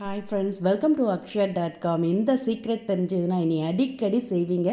Hi friends welcome to Akshaya dot com இந்த secret தெரிஞ்சதுன்னா இனி அடிக்கடி செய்வீங்க.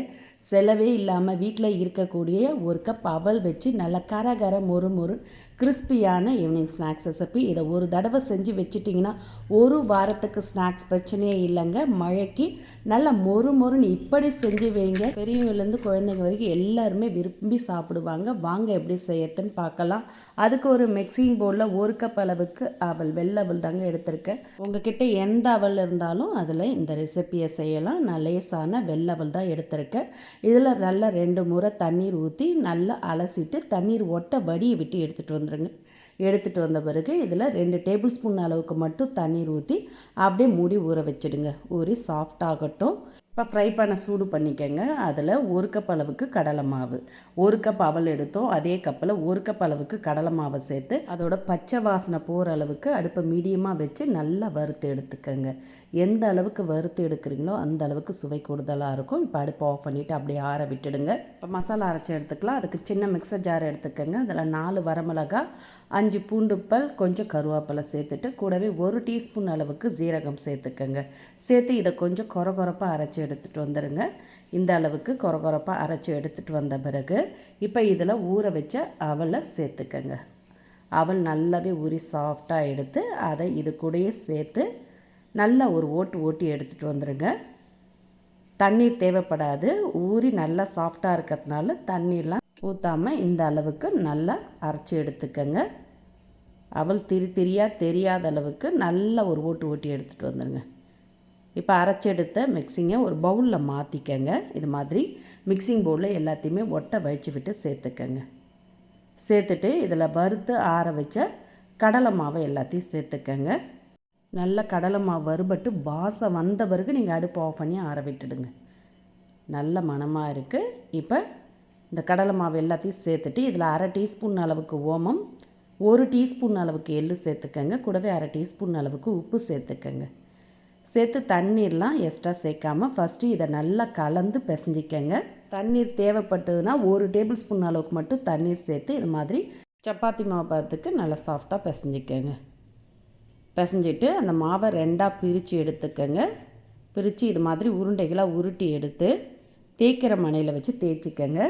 செலவே இல்லாமல் வீட்டில் இருக்கக்கூடிய ஒரு கப் அவல் வச்சு நல்லா கர கர மொறு மொறு கிறிஸ்பியான ஈவினிங் ஸ்நாக்ஸ் ரெசிபி இதை ஒரு தடவை செஞ்சு வச்சுட்டிங்கன்னா ஒரு வாரத்துக்கு ஸ்நாக்ஸ் பிரச்சனையே இல்லைங்க. மழைக்கு நல்லா மொறு மொறுன்னு இப்படி செஞ்சு வைங்க. பெரியவங்கலேருந்து குழந்தைங்க வரைக்கும் எல்லாருமே விரும்பி சாப்பிடுவாங்க. வாங்க எப்படி செய்யறதுன்னு பார்க்கலாம். அதுக்கு ஒரு மிக்சிங் போர்டில் ஒரு கப் அளவுக்கு அவல் வெள்ளை அவல் தாங்க எடுத்திருக்கேன். உங்ககிட்ட எந்த அவல் இருந்தாலும் அதில் இந்த ரெசிப்பியை செய்யலாம். நான் லேசான வெள்ளை அவல் தான் எடுத்திருக்கேன். இதில் நல்லா ரெண்டு முறை தண்ணீர் ஊற்றி நல்லா அலசிட்டு தண்ணீர் ஒட்ட வடியை விட்டு எடுத்துகிட்டு வந்துடுங்க எடுத்துகிட்டு வந்த பிறகு இதில் ரெண்டு டேபிள் ஸ்பூன் அளவுக்கு மட்டும் தண்ணீர் ஊற்றி அப்படியே மூடி ஊற வச்சுடுங்க. ஊறி சாஃப்ட் ஆகட்டும். இப்போ ஃப்ரை பண்ண சூடு பண்ணிக்கோங்க. அதில் ஒரு கப் அளவுக்கு கடலை மாவு. ஒரு கப் அவல் எடுத்தோம். அதே கப்பில் ஒரு கப் அளவுக்கு கடலை மாவை சேர்த்து அதோட பச்சை வாசனை போகிற அளவுக்கு அடுப்பை மீடியமாக வச்சு நல்லா வறுத்து எடுத்துக்கோங்க. எந்த அளவுக்கு வறுத்து எடுக்கிறீங்களோ அந்த அளவுக்கு சுவை கூடுதலாக இருக்கும். இப்போ அடுப்பை ஆஃப் பண்ணிவிட்டு அப்படியே ஆற விட்டுடுங்க. இப்போ மசாலா அரைச்சி எடுத்துக்கலாம். அதுக்கு சின்ன மிக்சர் ஜார் எடுத்துக்கோங்க. அதில் நாலு வரமிளகா அஞ்சு பூண்டுப்பல் கொஞ்சம் கருவேப்பிலை சேர்த்துட்டு கூடவே ஒரு டீஸ்பூன் அளவுக்கு ஜீரகம் சேர்த்துக்கோங்க. சேர்த்து இதை கொஞ்சம் கொர கொரப்பாக அரைச்சி எடுத்துகிட்டு வந்துடுங்க இந்த அளவுக்கு கொர கொரப்பாக அரைச்சி எடுத்துகிட்டு வந்த பிறகு இப்போ இதில் ஊற வச்ச அவலை சேர்த்துக்கங்க. அவல் நல்லாவே ஊறி சாஃப்டாக எடுத்து அதை இது கூடயே சேர்த்து நல்லா ஒரு ஓட்டு ஓட்டி எடுத்துகிட்டு வந்துடுங்க தண்ணீர் தேவைப்படாது. ஊறி நல்லா சாஃப்டாக இருக்கிறதுனால தண்ணீர்லாம் ஊற்றாமல் இந்த அளவுக்கு நல்லா அரைச்சி எடுத்துக்கங்க. அவள் திரி திரியாக தெரியாத அளவுக்கு நல்லா ஒரு ஓட்டு ஓட்டி எடுத்துகிட்டு வந்துடுங்க இப்போ அரைச்சி எடுத்த மிக்சிங்கை ஒரு பவுலில் மாற்றிக்கங்க இது மாதிரி மிக்சிங் பவுலில் எல்லாத்தையுமே ஒட்டை வச்சு விட்டு சேர்த்துக்கங்க. சேர்த்துட்டு இதில் வறுத்து ஆற வச்ச கடலை மாவை எல்லாத்தையும் சேர்த்துக்கங்க. நல்ல கடலை மாவு வறுபட்டு வாசம் வந்த பிறகு நீங்கள் அடுப்பு ஆஃப் பண்ணி ஆற விட்டுடுங்க. நல்ல மணமாக இருக்குது இப்போ இந்த கடலை மாவு எல்லாத்தையும் சேர்த்துட்டு இதில் அரை டீஸ்பூன் அளவுக்கு ஓமம் ஒரு டீஸ்பூன் அளவுக்கு எள்ளு சேர்த்துக்கங்க. கூடவே அரை டீஸ்பூன் அளவுக்கு உப்பு சேர்த்துக்கங்க. சேர்த்து தண்ணீர்லாம் எக்ஸ்ட்ரா சேர்க்காம ஃபஸ்ட்டு இதை நல்லா கலந்து பிசைஞ்சிக்கங்க. தண்ணீர் தேவைப்பட்டதுன்னா ஒரு டேபிள் ஸ்பூன் அளவுக்கு மட்டும் தண்ணீர் சேர்த்து இது மாதிரி சப்பாத்தி மாவு பார்த்துக்கு நல்லா சாஃப்டாக பிசைஞ்சிக்கங்க. பிசைஞ்சிட்டு அந்த மாவை ரெண்டாக பிரித்து எடுத்துக்கோங்க. பிரித்து இது மாதிரி உருண்டைகளாக உருட்டி எடுத்து தேய்க்கிற மனையில் வச்சு தேய்ச்சிக்கங்க.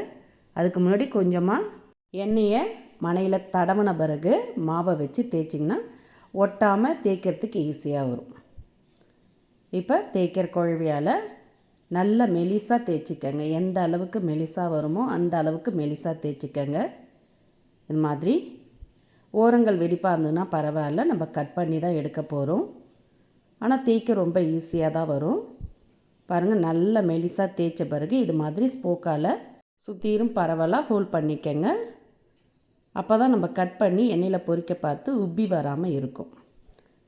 அதுக்கு முன்னாடி கொஞ்சமாக எண்ணெயை மனையில் தடவின பிறகு மாவை வச்சு தேய்ச்சிங்கன்னா ஒட்டாமல் தேய்க்கிறதுக்கு ஈஸியாக வரும். இப்போ தேய்க்கிற குழவியால் நல்ல மெலிசாக தேய்ச்சிக்கங்க. எந்த அளவுக்கு மெலிசாக வருமோ அந்த அளவுக்கு மெலிசாக தேய்ச்சிக்கங்க. இது மாதிரி ஓரங்கள் வெடிப்பாக இருந்ததுன்னா பரவாயில்ல. நம்ம கட் பண்ணி தான் எடுக்க போகிறோம் ஆனால் தேய்க்க ரொம்ப ஈஸியாக தான் வரும். பாருங்கள் நல்ல மெலிசாக தேய்ச்ச பிறகு இது மாதிரி ஸ்போக்கால் சுற்றிலும் பரவலாக ஹோல்ட் பண்ணிக்கங்க. அப்போ தான் நம்ம கட் பண்ணி எண்ணெயில் பொறிக்க பார்த்து உப்பி வராமல் இருக்கும்.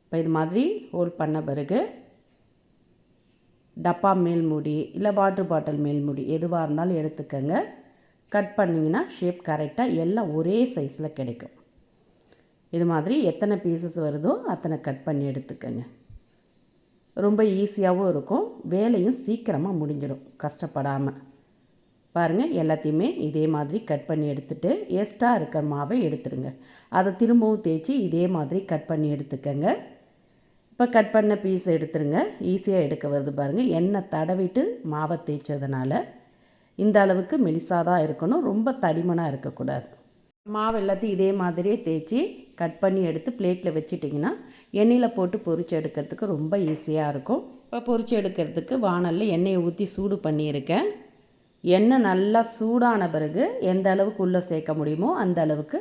இப்போ இது மாதிரி ஹோல்ட் பண்ண பிறகு டப்பா மேல் மூடி இல்லை வாட்டர் பாட்டில் மேல் மூடி எதுவாக இருந்தாலும் எடுத்துக்கோங்க. கட் பண்ணிங்கன்னா ஷேப் கரெக்டாக எல்லாம் ஒரே சைஸில் கிடைக்கும். இது மாதிரி எத்தனை பீசஸ் வருதோ அத்தனை கட் பண்ணி எடுத்துக்கோங்க. ரொம்ப ஈஸியாகவும் இருக்கும். வேலையும் சீக்கிரமாக முடிஞ்சிடும். கஷ்டப்படாமல். பாருங்கள் எல்லாத்தையுமே இதே மாதிரி கட் பண்ணி எடுத்துகிட்டு எக்ஸ்ட்ரா இருக்கிற மாவை எடுத்துடுங்க. அதை திரும்பவும் தேய்ச்சி இதே மாதிரி கட் பண்ணி எடுத்துக்கோங்க. இப்போ கட் பண்ண பீஸ் எடுத்துருங்க. ஈஸியாக எடுக்க வருது பாருங்கள் எண்ணெய் தடவிட்டு மாவை தேய்ச்சதுனால இந்த அளவுக்கு மெலிசாக தான் இருக்கணும். ரொம்ப தடிமனாக இருக்கக்கூடாது. மாவு எல்லாத்தையும் இதே மாதிரியே தேய்ச்சி கட் பண்ணி எடுத்து பிளேட்டில் வச்சிட்டிங்கன்னா எண்ணெயில் போட்டு பொறிச்சு எடுக்கிறதுக்கு ரொம்ப ஈஸியாக இருக்கும். இப்போ பொறிச்சு எடுக்கிறதுக்கு வானலில் எண்ணெயை ஊற்றி சூடு பண்ணியிருக்கேன். எண்ணெய் நல்லா சூடான பிறகு எந்த அளவுக்கு உள்ளே சேர்க்க முடியுமோ அந்த அளவுக்கு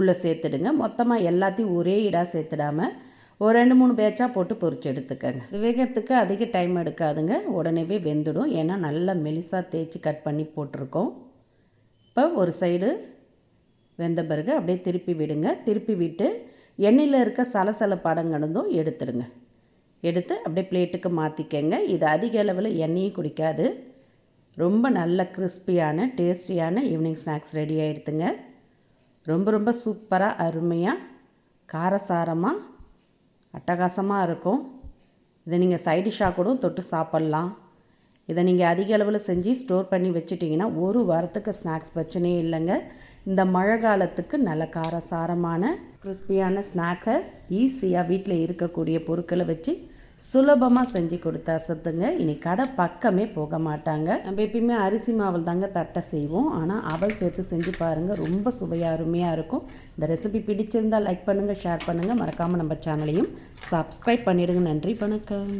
உள்ளே சேர்த்துடுங்க. மொத்தமாக எல்லாத்தையும் ஒரே இடாக சேர்த்துடாமல் ஒரு ரெண்டு மூணு பேட்சாக போட்டு பொரிச்சு எடுத்துக்கங்க. இது வேகிறதுக்கு அதிக டைம் எடுக்காதுங்க. உடனேவே வெந்துடும். ஏன்னா நல்லா மெலிசாக தேய்ச்சி கட் பண்ணி போட்டிருக்கோம். இப்போ ஒரு சைடு வெந்த பிறகு அப்படியே திருப்பி விடுங்க. திருப்பி விட்டு எண்ணெயில் இருக்க சலசல படங்கடந்தும் எடுத்துடுங்க. எடுத்து அப்படியே பிளேட்டுக்கு மாற்றிக்கங்க இது அதிக அளவில் எண்ணெயும் குடிக்காது. ரொம்ப நல்ல கிறிஸ்பியான டேஸ்டியான ஈவினிங் ஸ்நாக்ஸ் ரெடி ஆகிடுதுங்க ரொம்ப ரொம்ப சூப்பராக அருமையாக காரசாரமாக அட்டகாசமாக இருக்கும். இதை நீங்கள் சைடிஷாக கூட தொட்டு சாப்பிட்லாம். இதை நீங்கள் அதிக அளவில் செஞ்சு ஸ்டோர் பண்ணி வச்சுட்டிங்கன்னா ஒரு வாரத்துக்கு ஸ்நாக்ஸ் பிரச்சனையே இல்லைங்க. இந்த மழை காலத்துக்கு நல்ல காரசாரமான கிறிஸ்பியான ஸ்நாக்கை ஈஸியாக வீட்டில் இருக்கக்கூடிய பொருட்களை வச்சு சுலபமாக செஞ்சு கொடுத்தா சத்துங்க இனி கடை பக்கமே போக மாட்டாங்க. நம்ம எப்பயுமே அரிசி மாவில் தாங்க தட்டை செய்வோம். ஆனால் அவள் சேர்த்து செஞ்சு பாருங்கள் ரொம்ப சுவையாக அருமையாக இருக்கும். இந்த ரெசிபி பிடிச்சிருந்தால் லைக் பண்ணுங்கள் ஷேர் பண்ணுங்கள் மறக்காமல் நம்ம சேனலையும் சப்ஸ்கிரைப் பண்ணிவிடுங்க நன்றி வணக்கம்.